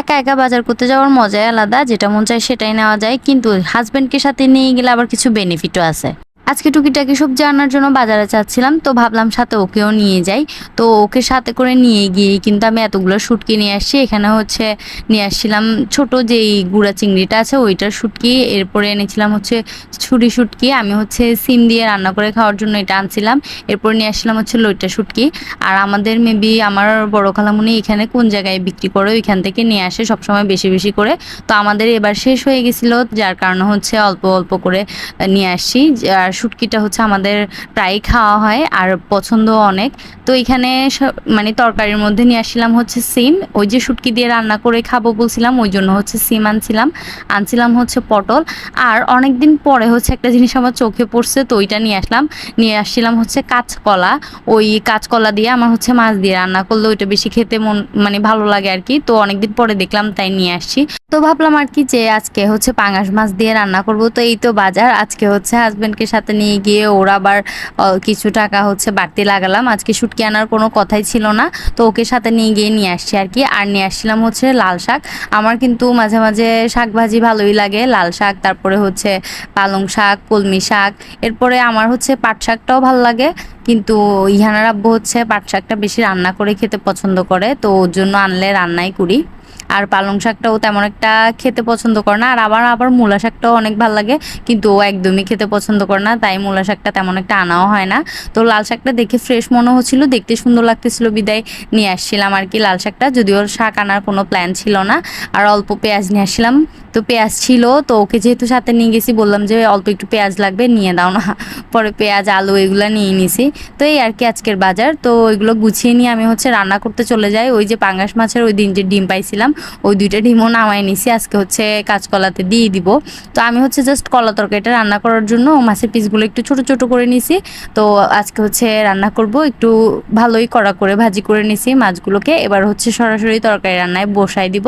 একা একা বাজার করতে যাওয়ার মজাই আলাদা, যেটা মন চায় সেটাই নেওয়া যায়। কিন্তু হাজব্যান্ডকে সাথে নিয়ে গেলে আবার কিছু বেনিফিটও আছে। আজকে টুকিটাকি সবজি আনার জন্য বাজারে চাচ্ছিলাম তো ভাবলাম সাথে ওকেও নিয়ে যাই। তো ওকে সাথে করে নিয়ে গিয়ে কিন্তু আমি এতগুলো শুটকি নিয়ে আসছি। এখানে হচ্ছে নিয়ে আসছিলাম ছোট যেই গুঁড়া চিংড়িটা আছে, ওইটার শুটকি। এরপরে এনেছিলাম হচ্ছে ছুরি শুটকি। আমি হচ্ছে সিম দিয়ে রান্না করে খাওয়ার জন্য এটা আনছিলাম। এরপর নিয়ে আসছিলাম হচ্ছে লইটা শুটকি। আর আমাদের মেবি আমার বড় খালামুনি এখানে কোন জায়গায় বিক্রি করে ওইখান থেকে নিয়ে আসে সবসময় বেশি বেশি করে। তো আমাদের এবার শেষ হয়ে গেছিল, যার কারণে হচ্ছে অল্প অল্প করে নিয়ে আসছি। আর শুটকিটা হচ্ছে আমাদের প্রায় খাওয়া হয় আর পছন্দ অনেক। তো এখানে মানে তরকারির মধ্যে নিয়ে আসছিলাম হচ্ছে সিম। ওই যে শুটকি দিয়ে রান্না করে খাব বলছিলাম, ওই জন্য হচ্ছে সিম আনছিলাম। আনছিলাম হচ্ছে পটল। আর অনেক দিন পরে হচ্ছে একটা জিনিস আমার চোখে পড়ছে, তো ওইটা নিয়ে আসলাম। নিয়ে আসছিলাম হচ্ছে কাঁচকলা। ওই কাঁচকলা দিয়ে আমার হচ্ছে মাছ দিয়ে রান্না করলে ওইটা বেশি খেতে মন মানে ভালো লাগে আর কি। তো অনেকদিন পরে দেখলাম, তাই নিয়ে আসছি। তো ভাবলাম আর কি যে আজকে হচ্ছে পাঙাশ মাছ দিয়ে রান্না করব। তো এই তো বাজার। আজকে হচ্ছে হাজবেন্ডকে সাথে নিয়ে গিয়ে ওরা আবার কিছু টাকা হচ্ছে বাড়তি লাগালাম। আজকে শুটকি আনার কোনো কথাই ছিল না। তো ওকে সাথে নিয়ে গিয়ে নিয়ে আসছি আর কি। আর নিয়ে আসছিলাম হচ্ছে লাল শাক। আমার কিন্তু মাঝে মাঝে শাক ভাজি ভালোই লাগে। লাল শাক, তারপরে হচ্ছে পালং শাক, কলমি শাক। এরপরে আমার হচ্ছে পাট শাকটাও ভালো লাগে। কিন্তু ইহানার আব্বু হচ্ছে পাট শাকটা বেশি রান্না করে খেতে পছন্দ করে। তো ওর জন্য আনলে রান্নাই করি। আর পালং শাকটাও তেমন একটা খেতে পছন্দ করে না। আর আবার আবার মূলা শাকটাও অনেক ভালো লাগে, কিন্তু ও একদমই খেতে পছন্দ করে না, তাই মূলা শাকটা তেমন একটা আনাও হয় না। তো লাল শাকটা দেখে ফ্রেশ মনে হচ্ছিল, দেখতে সুন্দর লাগতেছিল, বিদায় নিয়ে আসছিলাম আর কি লাল শাকটা। যদিও শাক আনার কোনো প্ল্যান ছিল না, আর অল্প পেঁয়াজ নিয়ে আসছিলাম। তো পেঁয়াজ ছিল, তো ওকে যেহেতু সাথে নিয়ে গেছি, বললাম যে অল্প একটু পেঁয়াজ লাগবে, নিয়ে দাও না। পরে পেঁয়াজ, আলু এগুলো নিয়ে নিছি। তো এই আর কি আজকের বাজার। তো ওইগুলো গুছিয়ে নিয়ে আমি হচ্ছে রান্না করতে চলে যাই। ওই যে পাঙ্গাস মাছের ওই দিন যে ডিম পাইছিলাম ওই দুইটা ডিমও নামাই নিছি, আজকে হচ্ছে কাঁচকলাতে দিয়ে দিব। তো আমি হচ্ছে জাস্ট কলা তরকারিটা রান্না করার জন্য মাছের পিসগুলো একটু ছোট ছোট করে নিছি। তো আজকে হচ্ছে রান্না করব একটু ভালোই কড়া করে ভাজি করে নিছি মাছগুলোকে। এবার হচ্ছে সরাসরি তরকারি রান্নায় বসাই দিব।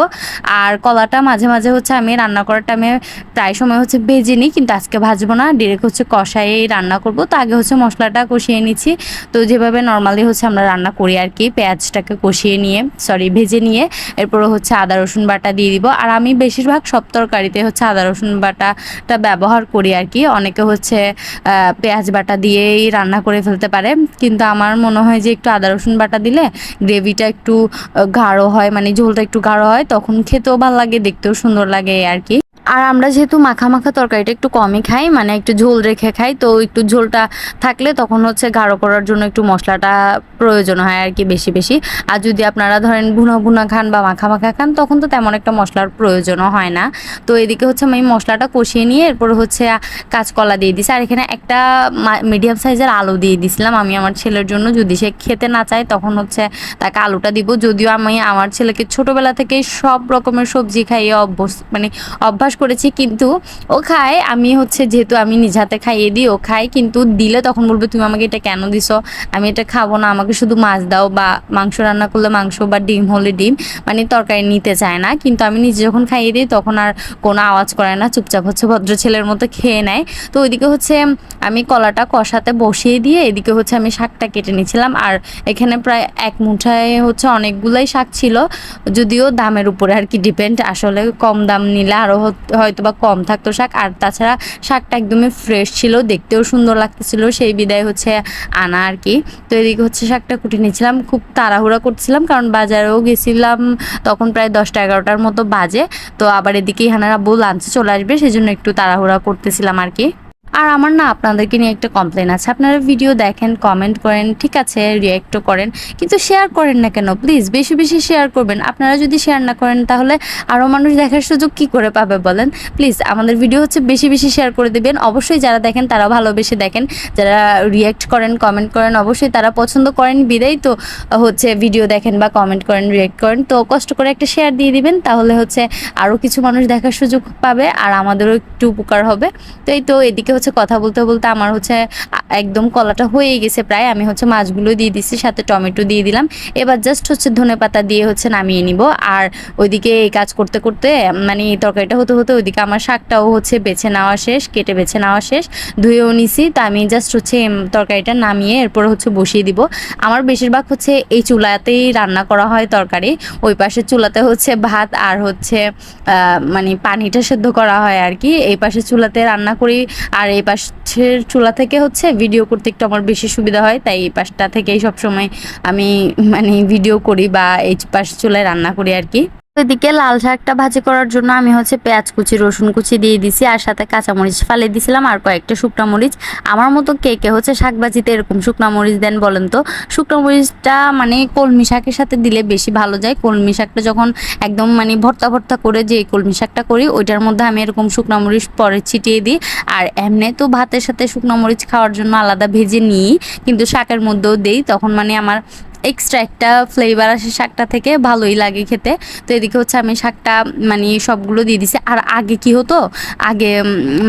আর কলাটা মাঝে মাঝে হচ্ছে আমি রান্না করার টাইমে প্রায় সময় হচ্ছে ভেজে নিই, কিন্তু আজকে ভাজবো না ডিরেক্ট হচ্ছে কষাইয়েই রান্না করব। তো আগে হচ্ছে মশলাটা কষিয়ে নিচ্ছি তো যেভাবে নর্মালি হচ্ছে আমরা রান্না করি আর কি, পেঁয়াজটাকে কষিয়ে নিয়ে সরি ভেজে নিয়ে এরপরে হচ্ছে আদা, রসুন বাটা দিয়ে দিব। আর আমি বেশিরভাগ সব তরকারিতে হচ্ছে আদা, রসুন বাটাটা ব্যবহার করি আর কি। অনেকে হচ্ছে পেঁয়াজ বাটা দিয়েই রান্না করে ফেলতে পারে। কিন্তু আমার মনে হয় যে একটু আদা, রসুন বাটা দিলে গ্রেভিটা একটু গাঢ় হয় মানে ঝোলটা একটু গাঢ় হয়, তখন খেতেও ভালো লাগে, দেখতেও সুন্দর লাগে আর কি। আর আমরা যেহেতু মাখা মাখা তরকারিটা একটু কমই খাই মানে একটু ঝোল রেখে খাই, তো একটু ঝোলটা থাকলে তখন হচ্ছে গাঢ় করার জন্য একটু মশলাটা প্রয়োজন হয় আর কি বেশি বেশি। আর যদি আপনারা ধরেন ভুনা ভুনা খান বা মাখা মাখা খান, তখন তো তেমন একটা মশলার প্রয়োজনও হয় না। তো এদিকে হচ্ছে আমি মশলাটা কষিয়ে নিয়ে এরপর হচ্ছে কাঁচকলা দিয়ে দিছি। আর এখানে একটা মিডিয়াম সাইজের আলু দিয়ে দিছিলাম। আমি আমার ছেলের জন্য, যদি সে খেতে না চায় তখন হচ্ছে তাকে আলুটা দিব। যদিও আমি আমার ছেলেকে ছোটবেলা থেকেই সব রকমের সবজি খাইয়ে অভ্যস মানে অভ্যাস করেছি, কিন্তু ও খায়। আমি হচ্ছে যেহেতু আমি নিজ হাতে খাইয়ে দিই, ও খায়। কিন্তু দিলে তখন বলবে, তুমি আমাকে এটা কেন দিছো? আমি এটা খাব না। আমাকে শুধু মাছ দাও বা মাংস রান্না করলে মাংস বা ডিম হলে ডিম। মানে তরকারি নিতে চায় না। কিন্তু আমি নিজে যখন খাইয়ে দিই, তখন আর কোনো আওয়াজ করে না। চুপচাপ হচ্ছে ভদ্র ছেলের মতো খেয়ে নেয়। তো ওইদিকে হচ্ছে আমি কলাটা কষাতে বসিয়ে দিয়ে এদিকে হচ্ছে আমি শাকটা কেটে নিয়েছিলাম। আর এখানে প্রায় এক মুঠায় হচ্ছে অনেকগুলাই শাক ছিল। যদিও দামের উপরে আর কি ডিপেন্ড আসলে কম দাম নিলে আরও হয়তো বা কম থাকতো শাক, আর তাছাড়া শাকটা একদমই ফ্রেশ ছিল, দেখতেও সুন্দর লাগতেছিল, সেই বিদায় হচ্ছে আনা আর কি। তো এদিকে হচ্ছে শাকটা কুটে নিয়েছিলাম, খুব তাড়াহুড়া করছিলাম, কারণ বাজারেও গেছিলাম তখন প্রায় দশটা এগারোটার মতো বাজে। তো আবার এদিকে হানার আব্বু লাঞ্চে চলে আসবে সেই জন্য একটু তাড়াহুড়া করতেছিলাম আর কি। আর আমার না আপনাদেরকে নিয়ে একটা কমপ্লেন আছে। আপনারা ভিডিও দেখেন কমেন্ট করেন, ঠিক আছে রিয়াক্টও করেন, কিন্তু শেয়ার করেন না কেন? প্লিজ বেশি বেশি শেয়ার করবেন। আপনারা যদি শেয়ার না করেন, তাহলে আরও মানুষ দেখার সুযোগ কি করে পাবে বলেন? প্লিজ আমাদের ভিডিও হচ্ছে বেশি বেশি শেয়ার করে দেবেন। অবশ্যই যারা দেখেন তারা ভালোবেসে দেখেন। যারা রিয়াক্ট করেন কমেন্ট করেন, অবশ্যই তারা পছন্দ করেন। বিদায় তো হচ্ছে ভিডিও দেখেন বা কমেন্ট করেন রিয়াক্ট করেন। তো কষ্ট করে একটা শেয়ার দিয়ে দিবেন, তাহলে হচ্ছে আরও কিছু মানুষ দেখার সুযোগ পাবে আর আমাদেরও একটু উপকার হবে। তো এই তো, এদিকে হচ্ছে হচ্ছে কথা বলতে বলতে আমার হচ্ছে একদম কলাটা হয়ে গেছে প্রায়। আমি হচ্ছে মাছগুলো দিয়ে দিচ্ছি সাথে টমেটো দিয়ে দিলাম। এবার জাস্ট হচ্ছে ধনে পাতা দিয়ে হচ্ছে নামিয়ে নিব। আর ওইদিকে এই কাজ করতে করতে মানে তরকারিটা হতে হতে ওইদিকে আমার শাকটাও হচ্ছে বেছে নেওয়া শেষ, কেটে বেছে নেওয়া শেষ। ধুয়েও নিছি, তা আমি জাস্ট হচ্ছে তরকারিটা নামিয়ে এরপর হচ্ছে বসিয়ে দিব। আমার বেশিরভাগ হচ্ছে এই চুলাতেই রান্না করা হয় তরকারি। ওই পাশে চুলাতে হচ্ছে ভাত আর হচ্ছে মানে পানিটা সেদ্ধ করা হয় আর কি। এই পাশে চুলাতে রান্না করি। আর এই পাশের চুলা থেকে হচ্ছে ভিডিও করতে একটু আমার বেশি সুবিধা হয়। তাই এই পাশটা থেকেই সবসময় আমি মানে ভিডিও করি বা এই পাশ চুলায় রান্না করি আর কি। ওইদিকে লাল শাকটা ভাজি করার জন্য আমি হচ্ছে পেঁয়াজ কুচি, রসুন কুচি দিয়ে দিছি আর সাথে কাঁচামরিচ ফালে দিছিলাম আর কয়েকটা শুকনো মরিচ। আমার মতো কে কে হচ্ছে শাক ভাজিতে এরকম শুকনো মরিচ দেন বলেন তো? শুকনো মরিচটা মানে কলমি শাকের সাথে দিলে বেশি ভালো যায়। কলমি শাকটা যখন একদম মানে ভর্তা ভর্তা করে যে কলমি শাকটা করি, ওইটার মধ্যে আমি এরকম শুকনো মরিচ পরে ছিটিয়ে দিই। আর এমনি তো ভাতের সাথে শুকনো মরিচ খাওয়ার জন্য আলাদা ভেজে নিই, কিন্তু শাকের মধ্যেও দেই। তখন মানে আমার এক্সট্রা একটা ফ্লেভার আসে শাকটা থেকে, ভালোই লাগে খেতে। তো এদিকে হচ্ছে আমি শাকটা মানে সবগুলো দিয়ে দিছি। আর আগে কি হতো? আগে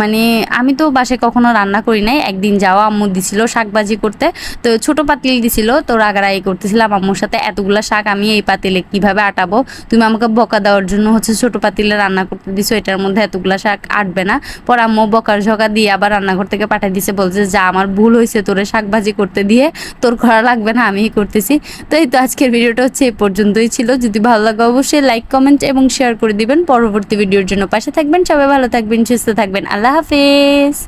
মানে আমি তো বাসে কখনো রান্না করি নাই। একদিন যাওয়া আম্মু দিছিল শাক ভাজি করতে। তো ছোট পাতিল দিছিল, তো রাগারাগি করতেছিলাম আম্মুর সাথে, এতগুলা শাক আমি এই পাতিলে কীভাবে আটাবো? তুমি আমাকে বকা দেওয়ার জন্য হচ্ছে ছোট পাতিলে রান্না করতে দিছো, এটার মধ্যে এতগুলো শাক আটবে না। পর আম্মু বকার ঝকা দিয়ে আবার রান্নাঘর থেকে পাঠিয়ে দিছে, বলছে, যা, আমার ভুল হয়েছে তোরে শাক ভাজি করতে দিয়ে, তোর করা লাগবে না, আমিই করতেছি। তো এই তো আজকের ভিডিওটা হচ্ছে এ পর্যন্তই ছিল। যদি ভালো লাগে অবশ্যই লাইক কমেন্ট এবং শেয়ার করে দিবেন। পরবর্তী ভিডিওর জন্য পাশে থাকবেন। সবাই ভালো থাকবেন, সুস্থ থাকবেন। আল্লাহ হাফেজ।